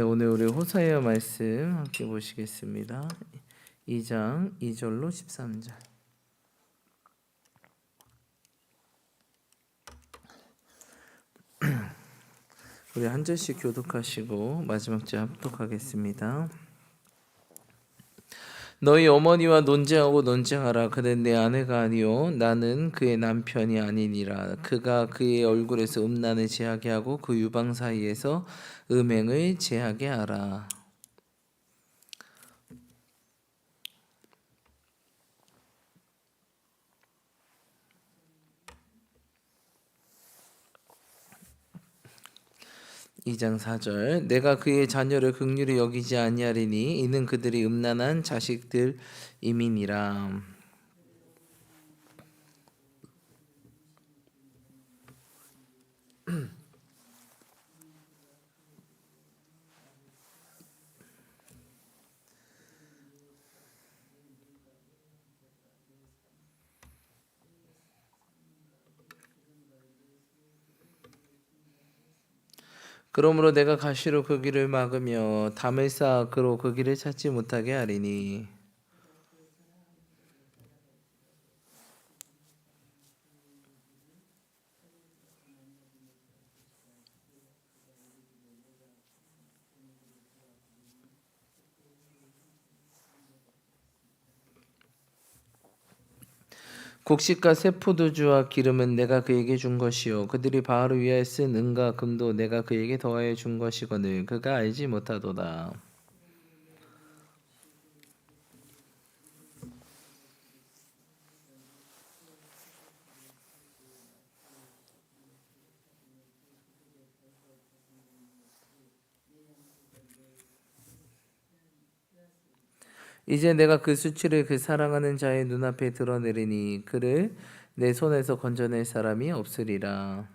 네, 오늘 우리 호사야 말씀 함께 보시겠습니다. 2장 2절로 13절. 우리 한 절씩 교독하시고 마지막 절 합독하겠습니다. 너희 어머니와 논쟁하고 논쟁하라. 그는 내 아내가 아니요 나는 그의 남편이 아니니라. 그가 그의 얼굴에서 음란을 제하게 하고 그 유방 사이에서 음행을 제하게 하라. 이장사절 내가 그의 자녀를 극률히 여기지 아니하리니 이는 그들이 음란한 자식들임이니라. 그러므로 내가 가시로 그 길을 막으며 담을 쌓아 그로 그 길을 찾지 못하게 하리니 곡식과 새 포도주와 기름은 내가 그에게 준 것이요 그들이 바알을 위하여 쓴 은과 금도 내가 그에게 더하여 준 것이거늘 그가 알지 못하도다. 이제 내가 그 수치를 그 사랑하는 자의 눈앞에 드러내리니 그를 내 손에서 건져낼 사람이 없으리라.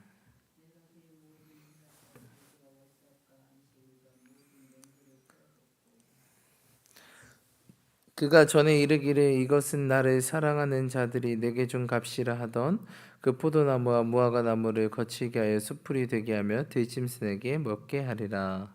그가 전에 이르기를 이것은 나를 사랑하는 자들이 내게 준 값이라 하던 그 포도나무와 무화과 나무를 거치게 하여 수풀이 되게 하며 들짐승에게 먹게 하리라.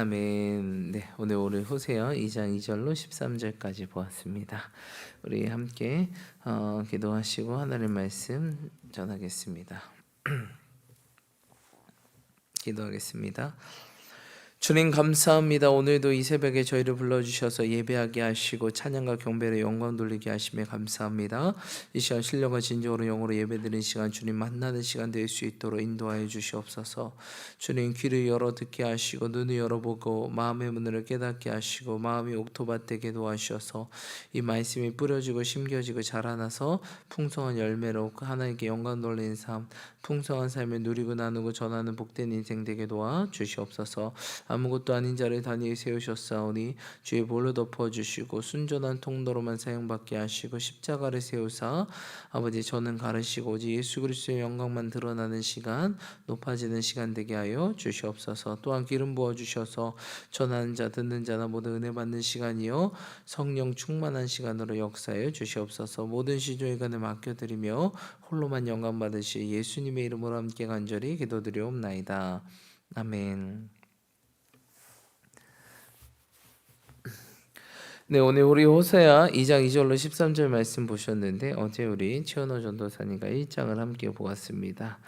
아멘. 네, 오늘 오늘 호세요 2장 2절로 13절까지 보았습니다. 우리 함께 어, 기도하시고 하나님 말씀 전하겠습니다. 기도하겠습니다. 주님 감사합니다. 오늘도 이 새벽에 저희를 불러주셔서 예배하게 하시고 찬양과 경배를 영광 돌리게 하심에 감사합니다. 이 시간 신령과 진정으로 영으로 예배드리는 시간 주님 만나는 시간 될 수 있도록 인도하여 주시옵소서. 주님 귀를 열어 듣게 하시고 눈을 열어보고 마음의 문을 깨닫게 하시고 마음이 옥토밭되게 도와주셔서 이 말씀이 뿌려지고 심겨지고 자라나서 풍성한 열매로 하나님께 영광 돌리는 삶 풍성한 삶을 누리고 나누고 전하는 복된 인생 되게 도와 주시옵소서. 아무것도 아닌 자를 단위에 세우셨사오니 주의 볼로 덮어 주시고 순전한 통로로만 사용받게 하시고 십자가를 세우사 아버지 저는 가르시고 오직 예수 그리스도의 영광만 드러나는 시간 높아지는 시간 되게 하여 주시옵소서. 또한 기름 부어 주셔서 전하는 자 듣는 자나 모든 은혜 받는 시간이요 성령 충만한 시간으로 역사해 주시옵소서. 모든 시종의간을 맡겨드리며 홀로만 영광 받으시 예수님의 이름으로 함께 간절히 기도드리옵나이다. 아멘. 네, 오늘 우리 호세아 2장 2절로 13절 말씀 보셨는데 어제 우리 최원호 전도사님과 1장을 함께 보았습니다.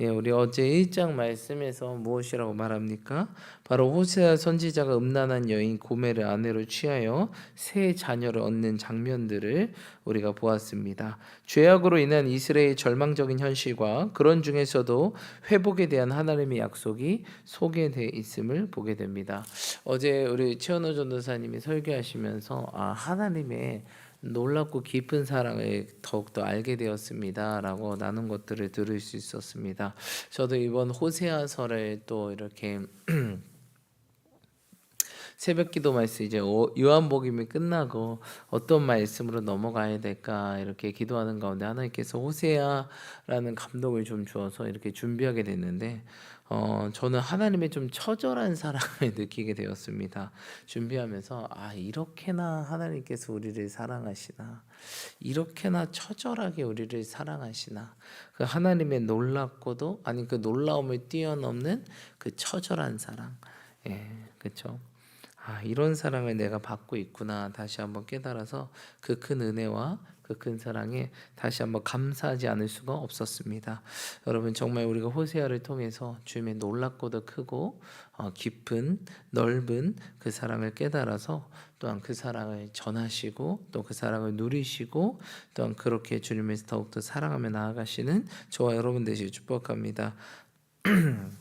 예, 우리 어제 1장 말씀에서 무엇이라고 말합니까? 바로 호세아 선지자가 음란한 여인 고멜을 아내로 취하여 새 자녀를 얻는 장면들을 우리가 보았습니다. 죄악으로 인한 이스라엘의 절망적인 현실과 그런 중에서도 회복에 대한 하나님의 약속이 소개되어 있음을 보게 됩니다. 어제 우리 최원호 전도사님이 설교하시면서 아 하나님의 놀랍고 깊은 사랑을 더욱더 알게 되었습니다라고 나눈 것들을 들을 수 있었습니다. 저도 이번 호세아서를 또 이렇게 새벽 기도 말씀 이제 요한복음이 끝나고 어떤 말씀으로 넘어가야 될까 이렇게 기도하는 가운데 하나님께서 호세아라는 감동을 좀 주어서 이렇게 준비하게 됐는데 어, 저는 하나님의 좀 처절한 사랑을 느끼게 되었습니다. 준비하면서 아 이렇게나 하나님께서 우리를 사랑하시나 이렇게나 처절하게 우리를 사랑하시나 그 하나님의 놀랍고도 아니 그 놀라움을 뛰어넘는 그 처절한 사랑 예 그렇죠. 아 이런 사랑을 내가 받고 있구나 다시 한번 깨달아서 그 큰 은혜와 그 큰 사랑에 다시 한번 감사하지 않을 수가 없었습니다. 여러분 정말 우리가 호세아를 통해서 주님의 놀랍고도 크고 어, 깊은 넓은 그 사랑을 깨달아서 또한 그 사랑을 전하시고 또 그 사랑을 누리시고 또한 그렇게 주님을 더욱더 사랑하며 나아가시는 저와 여러분 되시길 축복합니다.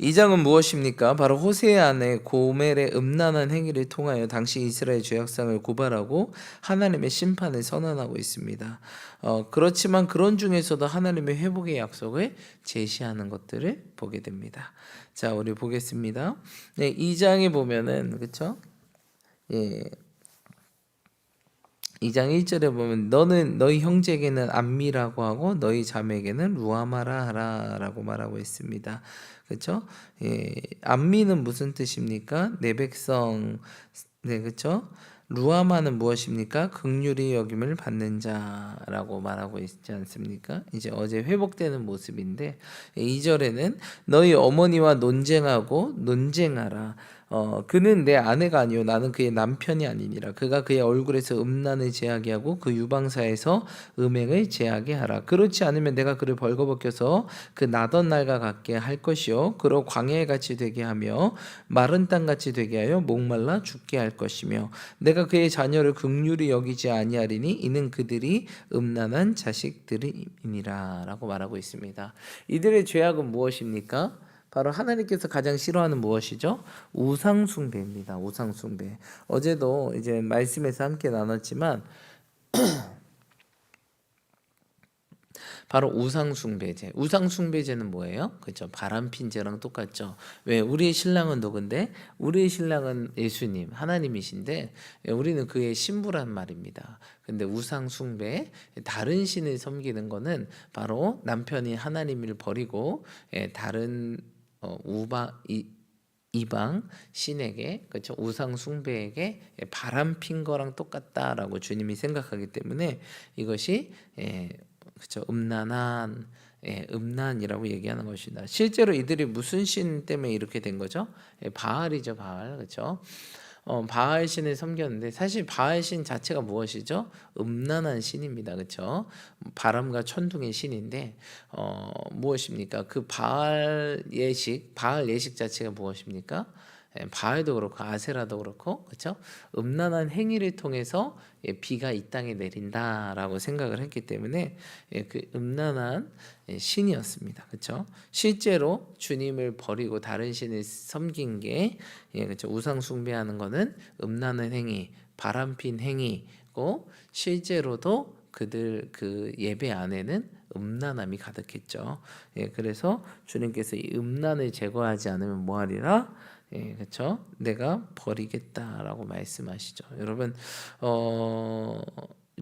이 장은 무엇입니까? 바로 호세의 아내 고멜의 음란한 행위를 통하여 당시 이스라엘 죄악상을 고발하고 하나님의 심판을 선언하고 있습니다. 어, 그렇지만 그런 중에서도 하나님의 회복의 약속을 제시하는 것들을 보게 됩니다. 자, 우리 보겠습니다. 네, 이 장에 보면은 그렇죠? 예. 2장 1절에 보면 너는 너희 형제에게는 암미라고 하고 너희 자매에게는 루아마라 하라라고 말하고 있습니다. 그렇죠? 예, 암미는 무슨 뜻입니까? 내 백성 네, 그렇죠? 루아마는 무엇입니까? 극률이 여김을 받는 자라고 말하고 있지 않습니까? 이제 어제 회복되는 모습인데 2절에는 너희 어머니와 논쟁하고 논쟁하라. 어 그는 내 아내가 아니요 나는 그의 남편이 아니니라. 그가 그의 얼굴에서 음란을 제하게 하고 그 유방사에서 음행을 제하게 하라. 그렇지 않으면 내가 그를 벌거벗겨서 그 나던 날과 같게 할 것이요. 그로 광야에 같이 되게 하며 마른 땅 같이 되게 하여 목말라 죽게 할 것이며 내가 그의 자녀를 극률이 여기지 아니하리니 이는 그들이 음란한 자식들이니라라고 말하고 있습니다. 이들의 죄악은 무엇입니까? 바로 하나님께서 가장 싫어하는 무엇이죠? 우상 숭배입니다. 우상 숭배. 어제도 이제 말씀에서 함께 나눴지만 바로 우상 숭배제. 우상 숭배제는 뭐예요? 그렇죠. 바람 핀제랑 똑같죠. 왜 우리의 신랑은 누군데? 우리의 신랑은 예수님, 하나님이신데 우리는 그의 신부란 말입니다. 근데 우상 숭배, 다른 신을 섬기는 거는 바로 남편이 하나님을 버리고 예, 다른 어, 우바 이, 이방 신에게 그렇죠 우상 숭배에게 바람 핀 거랑 똑같다라고 주님이 생각하기 때문에 이것이 예, 그렇죠 음란한 예, 음란이라고 얘기하는 것이다. 실제로 이들이 무슨 신 때문에 이렇게 된 거죠? 예, 바알이죠, 바알. 그렇죠? 어, 바알 신을 섬겼는데 사실 바알 신 자체가 무엇이죠? 음란한 신입니다. 그렇죠? 바람과 천둥의 신인데 어, 무엇입니까? 그 바알 예식, 바알 예식 자체가 무엇입니까? 예, 바알도 그렇고 아세라도 그렇고 그렇죠? 음란한 행위를 통해서 예, 비가 이 땅에 내린다라고 생각을 했기 때문에 예, 그 음란한 신이었습니다. 그렇죠? 실제로 주님을 버리고 다른 신을 섬긴 게 그렇죠? 우상 숭배하는 거는 음란한 행위, 바람핀 행위고 실제로도 그들 그 예배 안에는 음란함이 가득했죠. 예, 그래서 주님께서 이 음란을 제거하지 않으면 뭐하리라? 예, 그렇죠? 내가 버리겠다라고 말씀하시죠. 여러분, 어,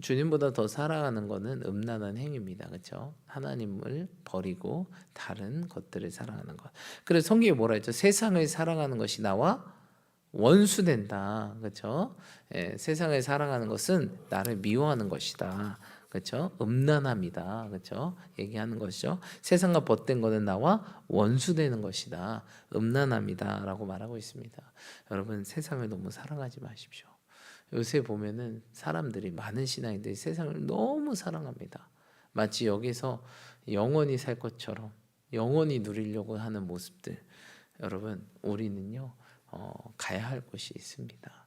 주님보다 더 사랑하는 것은 음란한 행위입니다. 그렇죠? 하나님을 버리고 다른 것들을 사랑하는 것. 그래서 성경에 뭐라 했죠? 세상을 사랑하는 것이 나와 원수된다. 그렇죠? 예, 세상을 사랑하는 것은 나를 미워하는 것이다. 그렇죠? 음란함이다. 그렇죠? 얘기하는 것이죠. 세상과 벗된 것은 나와 원수되는 것이다. 음란함이다라고 말하고 있습니다. 여러분 세상을 너무 사랑하지 마십시오. 요새 보면은 사람들이 많은 신앙인들이 세상을 너무 사랑합니다. 마치 여기서 영원히 살 것처럼 영원히 누리려고 하는 모습들. 여러분 우리는요 어, 가야 할 곳이 있습니다.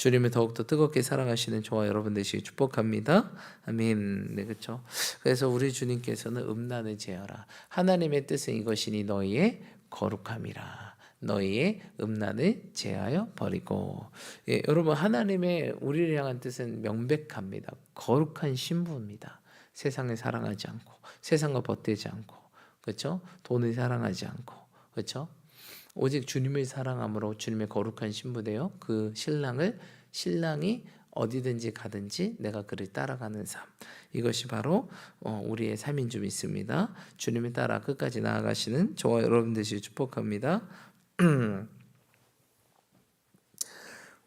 주님을 더욱더 뜨겁게 사랑하시는 저와 여러분 되시기 축복합니다. 아멘. 네, 그렇죠. 그래서 우리 주님께서는 음란을 제어라. 하나님의 뜻은 이것이니 너희의 거룩함이라. 너희의 음란을 제하여 버리고. 예, 여러분 하나님의 우리를 향한 뜻은 명백합니다. 거룩한 신부입니다. 세상을 사랑하지 않고 세상과 벗되지 않고 그렇죠? 돈을 사랑하지 않고 그렇죠? 오직 주님을 사랑함으로 주님의 거룩한 신부되어 그 신랑을 신랑이 어디든지 가든지 내가 그를 따라가는 삶. 이것이 바로 어, 우리의 삶인 줄 믿습니다. 주님을 따라 끝까지 나아가시는 저와 여러분 되시길 축복합니다.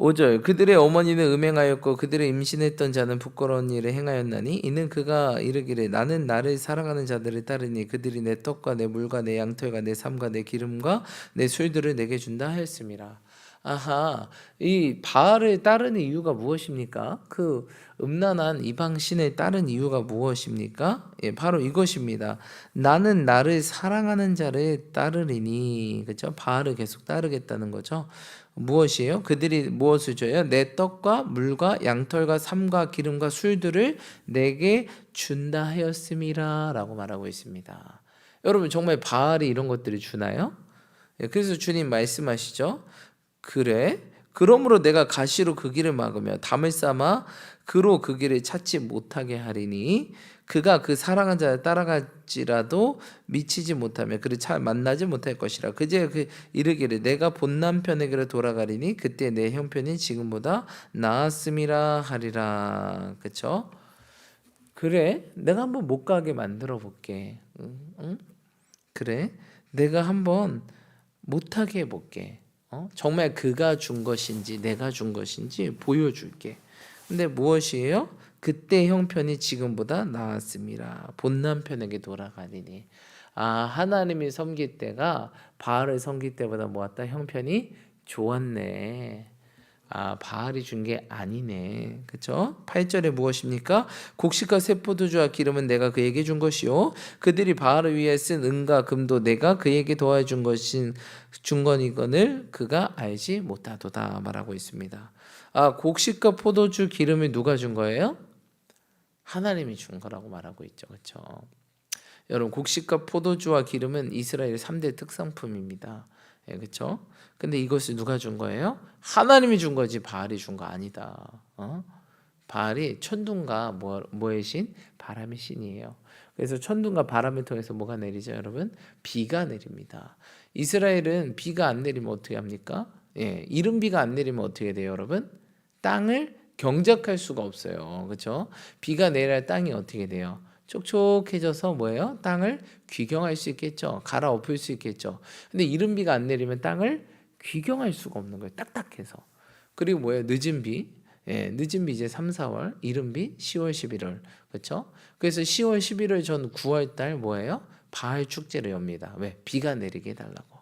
5절 그들의 어머니는 음행하였고 그들의 임신했던 자는 부끄러운 일을 행하였나니 이는 그가 이르기를 나는 나를 사랑하는 자들을 따르니 그들이 내 떡과 내 물과 내 양털과 내 삶과 내 기름과 내 술들을 내게 준다 하였습니다. 아하, 이 바알을 따르는 이유가 무엇입니까? 그 음란한 이방 신을 따른 이유가 무엇입니까? 예, 바로 이것입니다. 나는 나를 사랑하는 자를 따르리니, 그죠? 바알을 계속 따르겠다는 거죠. 무엇이에요? 그들이 무엇을 줘요? 내 떡과 물과 양털과 삶과 기름과 술들을 내게 준다 하였음이라라고 말하고 있습니다. 여러분 정말 바알이 이런 것들을 주나요? 예, 그래서 주님 말씀하시죠. 그래? 그러므로 내가 가시로 그 길을 막으며 담을 쌓아 그로 그 길을 찾지 못하게 하리니 그가 그 사랑한 자를 따라갈지라도 미치지 못하며 그를 잘 만나지 못할 것이라. 그제 그 이르기를 내가 본 남편에게로 돌아가리니 그때 내 형편이 지금보다 나았음이라 하리라. 그쵸? 그래? 내가 한번 못 가게 만들어 볼게. 응? 응? 그래? 내가 한번 못하게 해볼게 어? 정말 그가 준 것인지 내가 준 것인지 보여줄게. 근데 무엇이에요? 그때 형편이 지금보다 나았습니다. 본 남편에게 돌아가리니. 아 하나님이 섬길 때가 바알을 섬길 때보다 뭐았다 형편이 좋았네. 아 바알이 준 게 아니네. 그렇죠? 8절에 무엇입니까? 곡식과 세포도주와 기름은 내가 그에게 준 것이요 그들이 바알을 위해 쓴 은과 금도 내가 그에게 도와준 것인 준 거니건을 그가 알지 못하도다 말하고 있습니다. 아 곡식과 포도주 기름을 누가 준 거예요? 하나님이 준 거라고 말하고 있죠. 그렇죠? 여러분 곡식과 포도주와 기름은 이스라엘 3대 특산품입니다. 예, 그렇죠? 근데 이것을 누가 준 거예요? 하나님이 준 거지 바알이 준 거 아니다. 어? 바알이 천둥과 뭐, 뭐의 신? 바람의 신이에요. 그래서 천둥과 바람을 통해서 뭐가 내리죠, 여러분? 비가 내립니다. 이스라엘은 비가 안 내리면 어떻게 합니까? 예, 이른 비가 안 내리면 어떻게 돼요, 여러분? 땅을 경작할 수가 없어요. 그렇죠? 비가 내려야 땅이 어떻게 돼요? 촉촉해져서 뭐예요? 땅을 귀경할 수 있겠죠. 갈아엎을 수 있겠죠. 근데 이른 비가 안 내리면 땅을 귀경할 수가 없는 거예요. 딱딱해서. 그리고 뭐예요? 늦은 비. 예, 늦은 비 이제 3, 4월, 이른 비 10월, 11월. 그렇죠? 그래서 10월, 11월 전 9월 달 뭐예요? 바알 축제를 엽니다. 왜? 비가 내리게 해 달라고.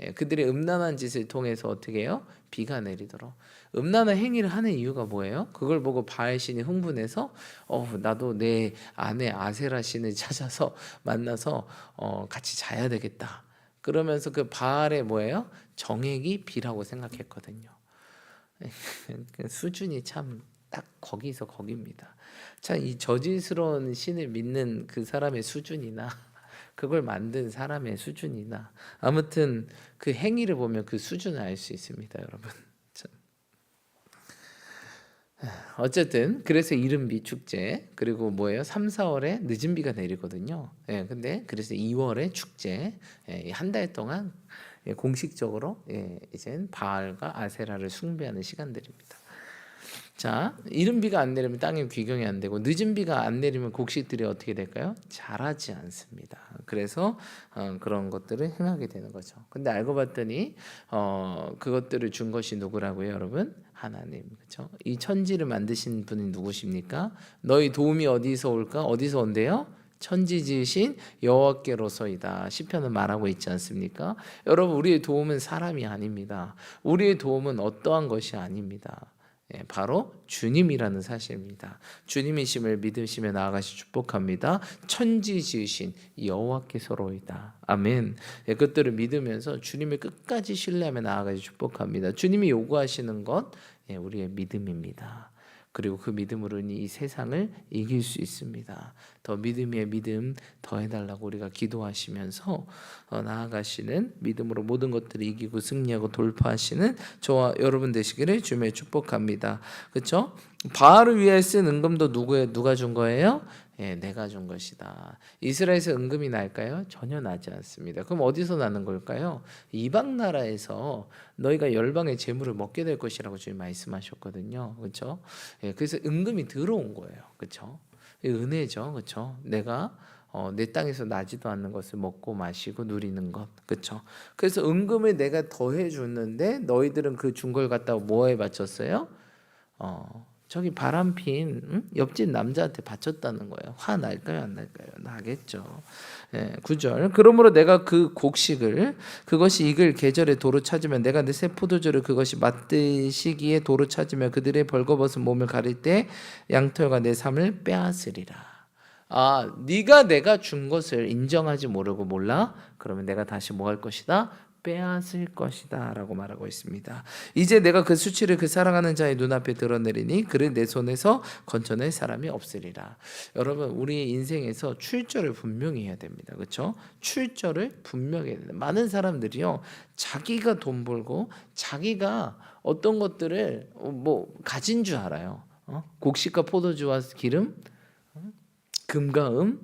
예, 그들의 음란한 짓을 통해서 어떻게 해요? 비가 내리도록. 음란한 행위를 하는 이유가 뭐예요? 그걸 보고 바알 신이 흥분해서 어 나도 내 아내 아세라 신을 찾아서 만나서 어 같이 자야 되겠다. 그러면서 그 바알의 뭐예요? 정액이 비라고 생각했거든요. 그 수준이 참 딱 거기서 거기입니다. 참 이 저질스러운 신을 믿는 그 사람의 수준이나 그걸 만든 사람의 수준이나 아무튼 그 행위를 보면 그 수준을 알 수 있습니다, 여러분. 어쨌든 그래서 이른비 축제 그리고 뭐예요? 3, 4월에 늦은 비가 내리거든요. 예, 근데 그래서 2월에 축제 예, 한달 동안 예, 공식적으로 예, 이제 바알과 아세라를 숭배하는 시간들입니다. 자, 이른 비가 안 내리면 땅에 귀경이 안 되고 늦은 비가 안 내리면 곡식들이 어떻게 될까요? 자라지 않습니다. 그래서 어, 그런 것들을 행하게 되는 거죠. 근데 알고 봤더니 어, 그것들을 준 것이 누구라고요, 여러분? 하나님. 그렇죠? 이 천지를 만드신 분이 누구십니까? 너희 도움이 어디서 올까? 어디서 온대요? 천지 지으신 여호와께로서이다. 시편은 말하고 있지 않습니까? 여러분 우리의 도움은 사람이 아닙니다. 우리의 도움은 어떠한 것이 아닙니다. 예, 바로 주님이라는 사실입니다. 주님이심을 믿으시며 나아가시 축복합니다. 천지 지으신 여호와께서로이다. 아멘. 예, 그것들을 믿으면서 주님을 끝까지 신뢰하며 나아가시 축복합니다. 주님이 요구하시는 것 예, 우리의 믿음입니다. 그리고 그 믿음으로는 이 세상을 이길 수 있습니다. 더 믿음의 믿음 더해달라고 우리가 기도하시면서 어, 나아가시는 믿음으로 모든 것들을 이기고 승리하고 돌파하시는 저와 여러분 되시기를 주님의 축복합니다. 그렇죠? 바알을 위해 쓴 은금도 누구에 누가 준 거예요? 예, 내가 준 것이다. 이스라엘에서 은금이 날까요? 전혀 나지 않습니다. 그럼 어디서 나는 걸까요? 이방 나라에서 너희가 열방의 재물을 먹게 될 것이라고 주님 말씀하셨거든요. 그렇죠? 예, 그래서 은금이 들어온 거예요. 그렇죠? 은혜죠. 그렇죠? 내가 어, 내 땅에서 나지도 않는 것을 먹고 마시고 누리는 것, 그렇죠? 그래서 은금을 내가 더해 줬는데 너희들은 그 준 걸 갖다가 뭐에 바쳤어요? 어, 저기 바람핀 응? 옆집 남자한테 바쳤다는 거예요. 화 날까요, 안 날까요? 나겠죠. 예, 9절. 그러므로 내가 그 곡식을 그것이 익을 계절에 도로 찾으면 내가 내 새 포도주를 그것이 맞드시기에 도로 찾으면 그들의 벌거벗은 몸을 가릴 때 양털과 내 삶을 빼앗으리라. 아, 네가 내가 준 것을 인정하지 모르고 몰라? 그러면 내가 다시 뭐 할 것이다? 빼앗을 것이다 라고 말하고 있습니다. 이제 내가 그 수치를 그 사랑하는 자의 눈앞에 드러내리니 그를 내 손에서 건져낼 사람이 없으리라. 여러분 우리 인생에서 출절을 분명히 해야 됩니다. 그렇죠? 출절을 분명히 해야 됩니다. 많은 사람들이요 자기가 돈 벌고 자기가 어떤 것들을 뭐 가진 줄 알아요. 어? 곡식과 포도주와 기름 금과 음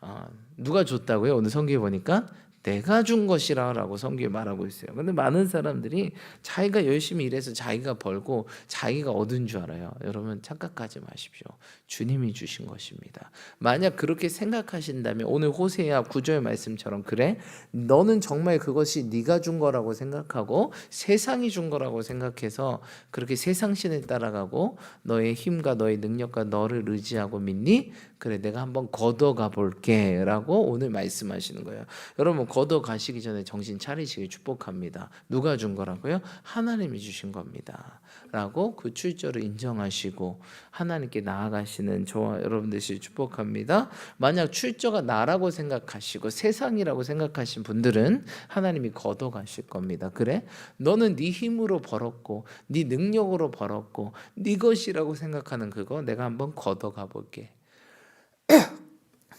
아, 누가 줬다고요? 오늘 성경에 보니까 내가 준 것이라라고 성경에 말하고 있어요. 근데 많은 사람들이 자기가 열심히 일해서 자기가 벌고 자기가 얻은 줄 알아요. 여러분 착각하지 마십시오. 주님이 주신 것입니다. 만약 그렇게 생각하신다면 오늘 호세아 구절 말씀처럼 그래 너는 정말 그것이 네가 준 거라고 생각하고 세상이 준 거라고 생각해서 그렇게 세상 신을 따라가고 너의 힘과 너의 능력과 너를 의지하고 믿니? 그래 내가 한번 걷어가 볼게라고 오늘 말씀하시는 거예요. 여러분 걷어 가시기 전에 정신 차리시길 축복합니다. 누가 준 거라고요? 하나님이 주신 겁니다. 라고 그 출처를 인정하시고 하나님께 나아가시는 저와 여러분들이 축복합니다. 만약 출처가 나라고 생각하시고 세상이라고 생각하신 분들은 하나님이 걷어 가실 겁니다. 그래? 너는 네 힘으로 벌었고 네 능력으로 벌었고 네 것이라고 생각하는 그거 내가 한번 걷어 가 볼게.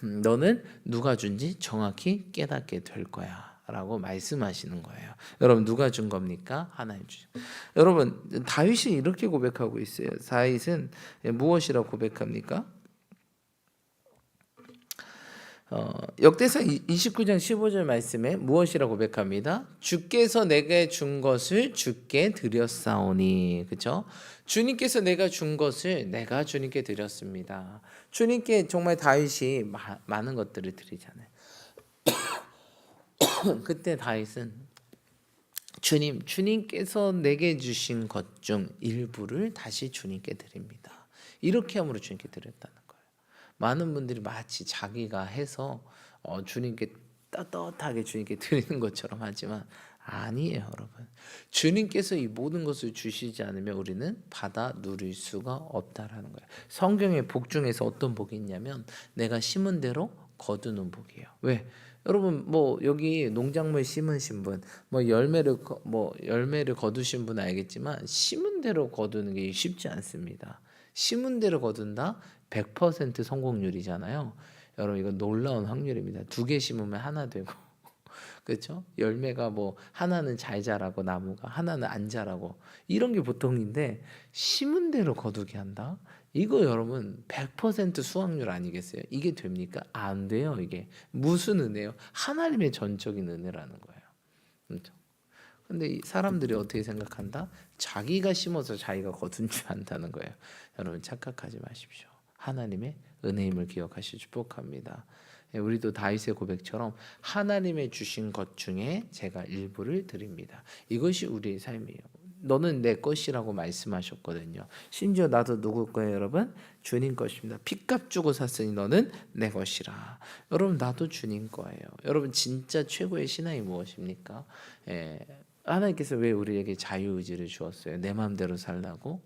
음, 너는 누가 준지 정확히 깨닫게 될 거야. 라고 말씀하시는 거예요. 여러분 누가 준 겁니까? 하나님 주신. 여러분 다윗이 이렇게 고백하고 있어요. 다윗은 무엇이라고 고백합니까? 어, 역대상 29장 15절 말씀에 무엇이라고 고백합니다. 주께서 내게 준 것을 주께 드렸사오니. 그렇죠? 주님께서 내가 준 것을 내가 주님께 드렸습니다. 주님께 정말 다윗이 마, 많은 것들을 드리잖아요. 그때 다윗은 주님, 주님께서 내게 주신 것 중 일부를 다시 주님께 드립니다. 이렇게 함으로 주님께 드렸다는. 많은 분들이 마치 자기가 해서 어, 주님께 떳떳하게 주님께 드리는 것처럼 하지만 아니에요, 여러분. 주님께서 이 모든 것을 주시지 않으면 우리는 받아 누릴 수가 없다라는 거예요. 성경의 복 중에서 어떤 복이 있냐면 내가 심은 대로 거두는 복이에요. 왜? 여러분 뭐 여기 농작물 심으신 분, 뭐 열매를 뭐 열매를 거두신 분 알겠지만 심은 대로 거두는 게 쉽지 않습니다. 심은 대로 거둔다 100% 성공률이잖아요. 여러분 이건 놀라운 확률입니다. 두 개 심으면 하나 되고 그렇죠? 열매가 뭐 하나는 잘 자라고 나무가 하나는 안 자라고 이런 게 보통인데 심은 대로 거두게 한다. 이거 여러분 100% 수확률 아니겠어요? 이게 됩니까? 안 돼요, 이게. 무슨 은혜요? 하나님의 전적인 은혜라는 거예요. 그렇죠? 근데 사람들이 어떻게 생각한다? 자기가 심어서 자기가 거둔 줄 안다는 거예요. 여러분 착각하지 마십시오. 하나님의 은혜임을 기억하시 축복합니다. 예, 우리도 다윗의 고백처럼 하나님의 주신 것 중에 제가 일부를 드립니다. 이것이 우리의 삶이에요. 너는 내 것이라고 말씀하셨거든요. 심지어 나도 누구 거예요, 여러분? 주님 것입니다. 핏값 주고 샀으니 너는 내 것이라. 여러분 나도 주님 거예요. 여러분 진짜 최고의 신앙이 무엇입니까? 예, 하나님께서 왜 우리에게 자유 의지를 주었어요? 내 마음대로 살라고?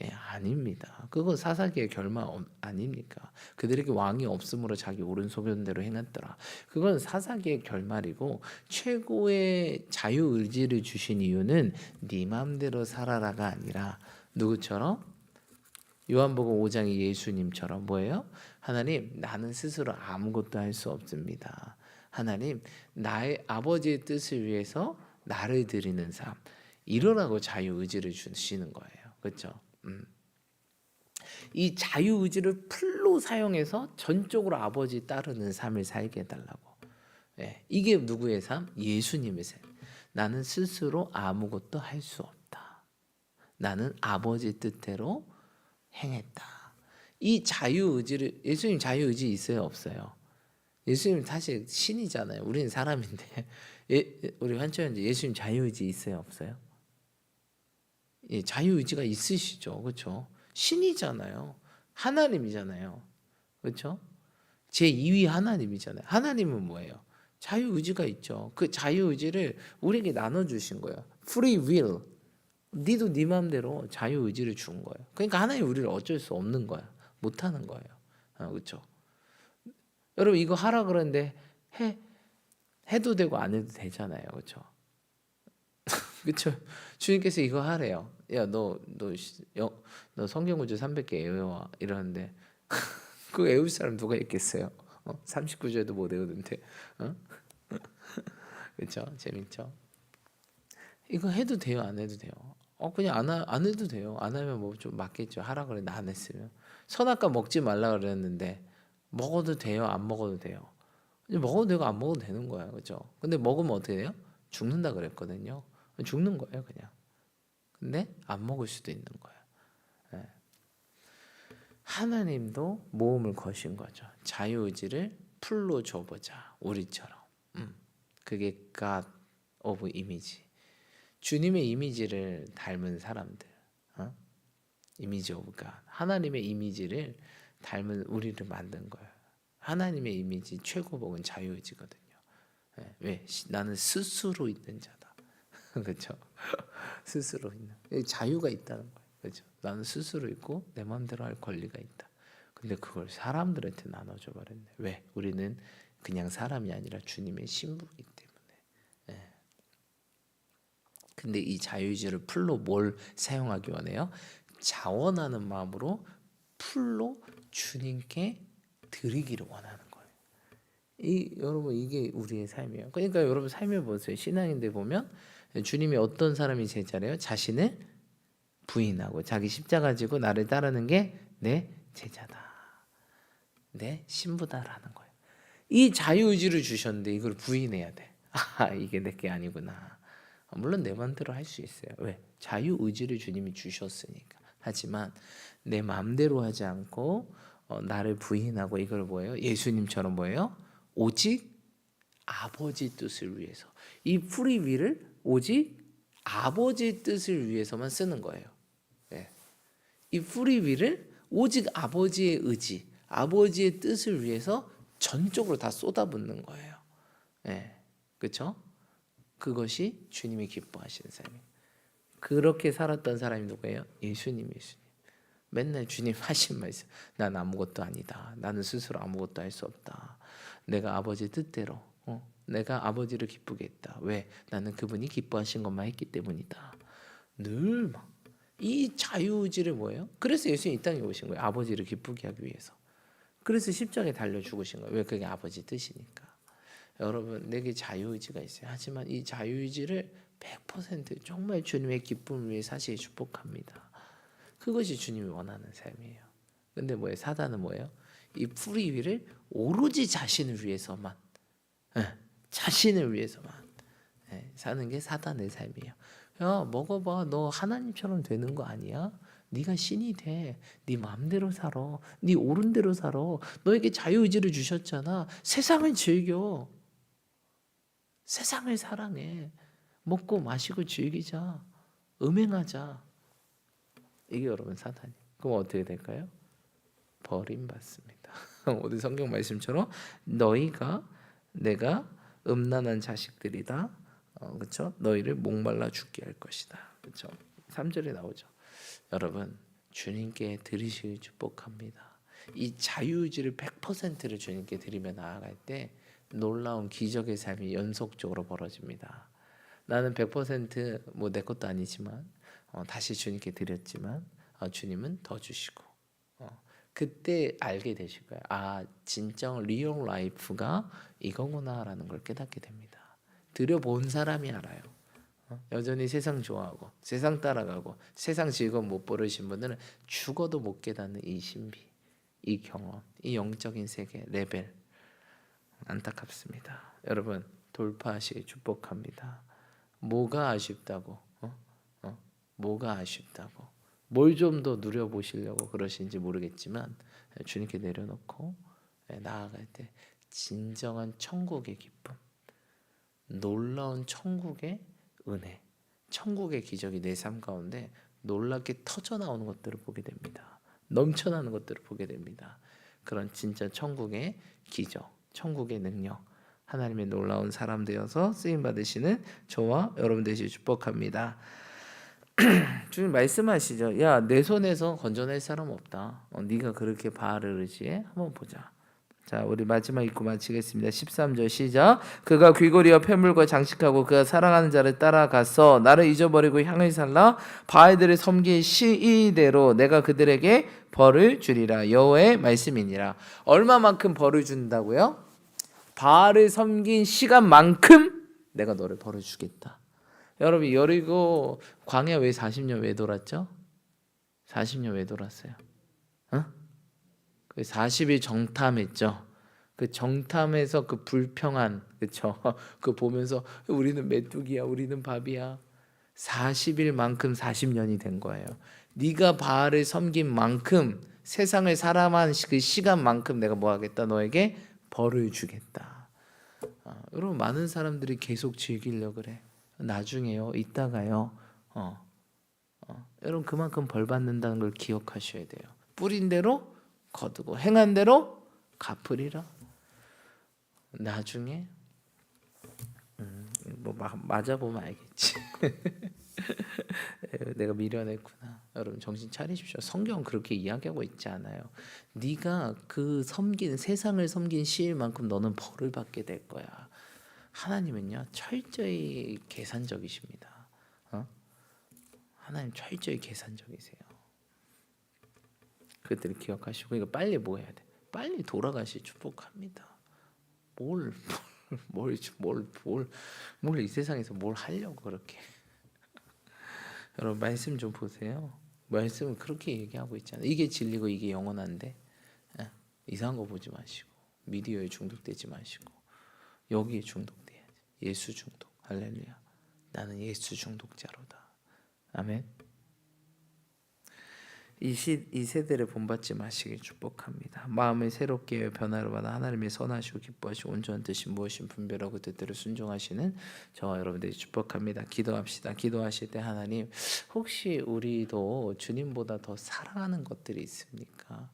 예, 아닙니다. 그거 사사기의 결말 아닙니까? 그들에게 왕이 없으므로 자기 오른소견대로 행했더라. 그건 사사기의 결말이고 최고의 자유 의지를 주신 이유는 네 마음대로 살아라가 아니라 누구처럼 요한복음 5장의 예수님처럼 뭐예요? 하나님 나는 스스로 아무것도 할 수 없습니다. 하나님 나의 아버지의 뜻을 위해서 나를 드리는 삶 이러라고 자유 의지를 주시는 거예요. 그렇죠? 음. 이 자유 의지를 풀로 사용해서 전적으로 아버지 따르는 삶을 살게 해달라고. 예, 이게 누구의 삶? 예수님의 삶. 나는 스스로 아무것도 할 수 없다. 나는 아버지 뜻대로 행했다. 이 자유 의지를 예수님 자유 의지 있어요, 없어요? 예수님 사실 신이잖아요. 우리는 사람인데 예, 우리 환처연제 예수님 자유 의지 있어요, 없어요? 예, 자유 의지가 있으시죠, 그렇죠? 신이잖아요, 하나님이잖아요, 그렇죠? 제 2위 하나님이잖아요. 하나님은 뭐예요? 자유 의지가 있죠. 그 자유 의지를 우리에게 나눠 주신 거예요. Free will. 니도 네 마음대로 자유 의지를 준 거예요. 그러니까 하나님 우리를 어쩔 수 없는 거야. 못 하는 거예요. 아, 그렇죠? 여러분 이거 하라 그러는데 해 해도 되고 안 해도 되잖아요. 그렇죠? 그렇죠? 주님께서 이거 하래요. 야, 너 너 너 성경 구절 300개 외워 이러는데 그 외울 사람 누가 있겠어요? 어? 39절도 못 외우는데. 어? 그렇죠? 재밌죠? 이거 해도 돼요, 안 해도 돼요? 어 그냥 안, 하, 안 해도 돼요. 안 하면 뭐 좀 맞겠죠. 하라 그래 나안 했으면 선악과 먹지 말라 그랬는데 먹어도 돼요, 안 먹어도 돼요. 먹어도 되고 안 먹어도 되는 거예요, 그렇죠? 근데 먹으면 어떻게 돼요? 죽는다 그랬거든요. 죽는 거예요, 그냥. 근데 안 먹을 수도 있는 거예요. 예. 하나님도 모험을 거신 거죠. 자유의지를 풀로 줘보자, 우리처럼. 음, 그게 God of Image. 주님의 이미지를 닮은 사람들, 어? 이미지 오브 갓. 하나님의 이미지를 닮은 우리를 만든 거예요. 하나님의 이미지 최고복은 자유의지거든요. 예, 왜? 시- 나는 스스로 있는 자다. 그렇죠? 스스로 있는 이 자유가 있다는 거예요. 그렇죠? 나는 스스로 있고 내 마음대로 할 권리가 있다. 근데 그걸 사람들한테 나눠줘 버렸네. 왜? 우리는 그냥 사람이 아니라 주님의 신부이기 때문에. 예. 근데 이 자유의지를 풀로 뭘 사용하기 원해요? 자원하는 마음으로 풀로 주님께 드리기를 원하는 거예요. 이 여러분 이게 우리의 삶이에요. 그러니까 여러분 삶을 보세요. 신앙인들 보면 주님이 어떤 사람이 제자래요? 자신을 부인하고 자기 십자가 지고 나를 따르는 게 내 제자다. 내 신부다라는 거예요. 이 자유의지를 주셨는데 이걸 부인해야 돼. 아 이게 내게 아니구나. 물론 내 마음대로 할 수 있어요. 왜? 자유의지를 주님이 주셨으니까. 하지만 내 마음대로 하지 않고 어, 나를 부인하고 이걸 뭐예요? 예수님처럼 뭐예요? 오직 아버지 뜻을 위해서 이 프리위를 오직 아버지 뜻을 위해서만 쓰는 거예요. 예. 이 프리위를 오직 아버지의 의지, 아버지의 뜻을 위해서 전적으로 다 쏟아붓는 거예요. 예. 그렇죠? 그것이 주님이 기뻐하시는 삶이에요. 그렇게 살았던 사람이 누구예요? 예수님, 예수님. 맨날 주님 하신 말씀. 난 아무것도 아니다. 나는 스스로 아무것도 할 수 없다. 내가 아버지 뜻대로, 어, 내가 아버지를 기쁘게 했다. 왜? 나는 그분이 기뻐하신 것만 했기 때문이다. 늘 막. 이 자유의지를 뭐예요? 그래서 예수님 이 땅에 오신 거예요. 아버지를 기쁘게 하기 위해서. 그래서 십자가에 달려 죽으신 거예요. 왜? 그게 아버지 뜻이니까. 여러분, 내게 자유의지가 있어요. 하지만 이 자유의지를 100% 정말 주님의 기쁨을 위해 사실 축복합니다. 그것이 주님이 원하는 삶이에요. 근데 뭐예요? 사단은 뭐예요? 이 프리위를 오로지 자신을 위해서만, 예, 자신을 위해서만 예, 사는 게 사단의 삶이에요. 야 먹어봐, 너 하나님처럼 되는 거 아니야? 네가 신이 돼. 네 마음대로 살아. 네 옳은 대로 살아. 너에게 자유의지를 주셨잖아. 세상을 즐겨. 세상을 사랑해. 먹고 마시고 즐기자. 음행하자. 이게 여러분 사단이. 그럼 어떻게 될까요? 버림받습니다. 오늘 성경 말씀처럼 너희가 내가 음란한 자식들이다. 어, 그렇죠? 너희를 목말라 죽게 할 것이다. 그렇죠? 3절에 나오죠. 여러분 주님께 드리시길 축복합니다. 이 자유의지를 100%를 주님께 드리며 나아갈 때 놀라운 기적의 삶이 연속적으로 벌어집니다. 나는 100%뭐 내 것도 아니지만 어, 다시 주님께 드렸지만 어, 주님은 더 주시고 어, 그때 알게 되실 거예요. 아 진정 리얼 라이프가 이거구나라는 걸 깨닫게 됩니다. 드려본 사람이 알아요. 어? 여전히 세상 좋아하고 세상 따라가고 세상 즐거움 못 버리신 분들은 죽어도 못 깨닫는 이 신비, 이 경험, 이 영적인 세계 레벨 안타깝습니다. 여러분 돌파하시기 축복합니다. 뭐가 아쉽다고? 어? 어? 뭐가 아쉽다고? 뭘 좀 더 누려 보시려고 그러신지 모르겠지만 주님께 내려놓고 예, 나아갈 때 진정한 천국의 기쁨, 놀라운 천국의 은혜, 천국의 기적이 내 삶 가운데 놀랍게 터져 나오는 것들을 보게 됩니다. 넘쳐나는 것들을 보게 됩니다. 그런 진짜 천국의 기적, 천국의 능력, 하나님의 놀라운 사람 되어서 쓰임 받으시는 저와 여러분 되시 축복합니다. 주님 말씀하시죠. 야, 내 손에서 건져낼 사람 없다. 어, 네가 그렇게 의지해? 한번 보자. 자, 우리 마지막 읽고 마치겠습니다. 13절 시작. 그가 귀고리와 폐물과 장식하고 그가 사랑하는 자를 따라가서 나를 잊어버리고 향을 살라 바알들을 섬긴 시이대로 내가 그들에게 벌을 주리라. 여호와의 말씀이니라. 얼마만큼 벌을 준다고요? 바알을 섬긴 시간만큼 내가 너를 벌을 주겠다. 여러분 여리고 광야 왜 40년 왜 돌았죠? 40년 왜 돌았어요? 어? 그 40일 정탐했죠. 그 정탐에서 그 불평한 그쵸? 그 보면서 우리는 메뚜기야, 우리는 밥이야. 40일만큼 40년이 된 거예요. 네가 바알을 섬긴 만큼 세상을 살아만 그 시간만큼 내가 뭐 하겠다 너에게 벌을 주겠다. 아, 여러분 많은 사람들이 계속 즐기려 그래. 나중에요, 이따가요. 어, 어. 여러분 그만큼 벌 받는다는 걸 기억하셔야 돼요. 뿌린 대로 거두고 행한 대로 갚으리라. 나중에 음, 뭐 마, 맞아 보면 알겠지. 내가 미련했구나. 여러분 정신 차리십시오. 성경은 그렇게 이야기하고 있지 않아요. 네가 그 섬긴 세상을 섬긴 시일만큼 너는 벌을 받게 될 거야. 하나님은요 철저히 계산적이십니다. 어? 하나님 철저히 계산적이세요. 그들을 기억하시고 이거 빨리 뭐 해야 돼? 빨리 돌아가시 축복합니다. 뭘 뭘 뭘 뭘 뭘 이 세상에서 뭘 하려고 그렇게 여러분 말씀 좀 보세요. 말씀은 그렇게 얘기하고 있잖아요. 이게 진리고 이게 영원한데 예, 이상한 거 보지 마시고 미디어에 중독되지 마시고 여기에 중독돼야지. 예수 중독. 할렐루야. 나는 예수 중독자로다. 아멘. 이, 시, 이 세대를 본받지 마시길 축복합니다. 마음을 새롭게 변화로 받아 하나님의 선하시고 기뻐하시고 온전한 뜻이 무엇인 분별하고 뜻대로 순종하시는 저와 여러분들이 축복합니다. 기도합시다. 기도하실 때 하나님 혹시 우리도 주님보다 더 사랑하는 것들이 있습니까?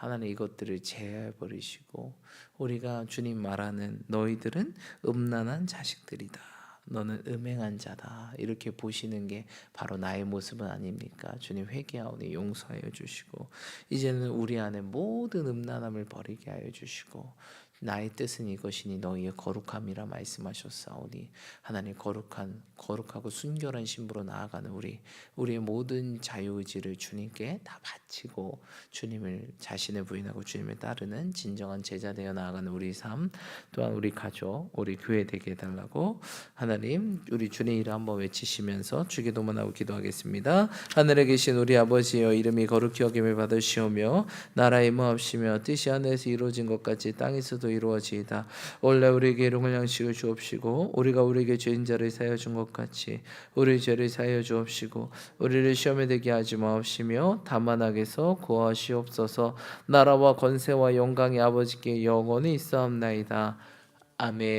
하나님 이것들을 제해 버리시고 우리가 주님 말하는 너희들은 음란한 자식들이다. 너는 음행한 자다. 이렇게 보시는 게 바로 나의 모습은 아닙니까? 주님 회개하오니 용서하여 주시고 이제는 우리 안에 모든 음란함을 버리게 하여 주시고 나의 뜻은 이것이니 너희의 거룩함이라 말씀하셨사오니 하나님 거룩한 거룩하고 순결한 신부로 나아가는 우리 우리의 모든 자유의지를 주님께 다 바치고 주님을 자신을 부인하고 주님을 따르는 진정한 제자 되어 나아가는 우리 삶 또한 우리 가족 우리 교회 되게 해달라고 하나님 우리 주의 일을 한번 외치시면서 주기도만 하고 기도하겠습니다. 하늘에 계신 우리 아버지여 이름이 거룩히 여김을 받으시오며 나라의 임하옵시며 뜻이 하늘에서 이루어진 것 같이 땅에서도 이루어지이다. 원래 우리에게 일용할 양식을 주옵시고 우리가 우리에게 죄인 자를 사여 준 것 같이 우리 죄를 사여 주옵시고 우리를 시험에 들게 하지 마옵시며 다만 악에서 구하시옵소서. 나라와 권세와 영광이 아버지께 영원히 있사옵나이다. 아멘.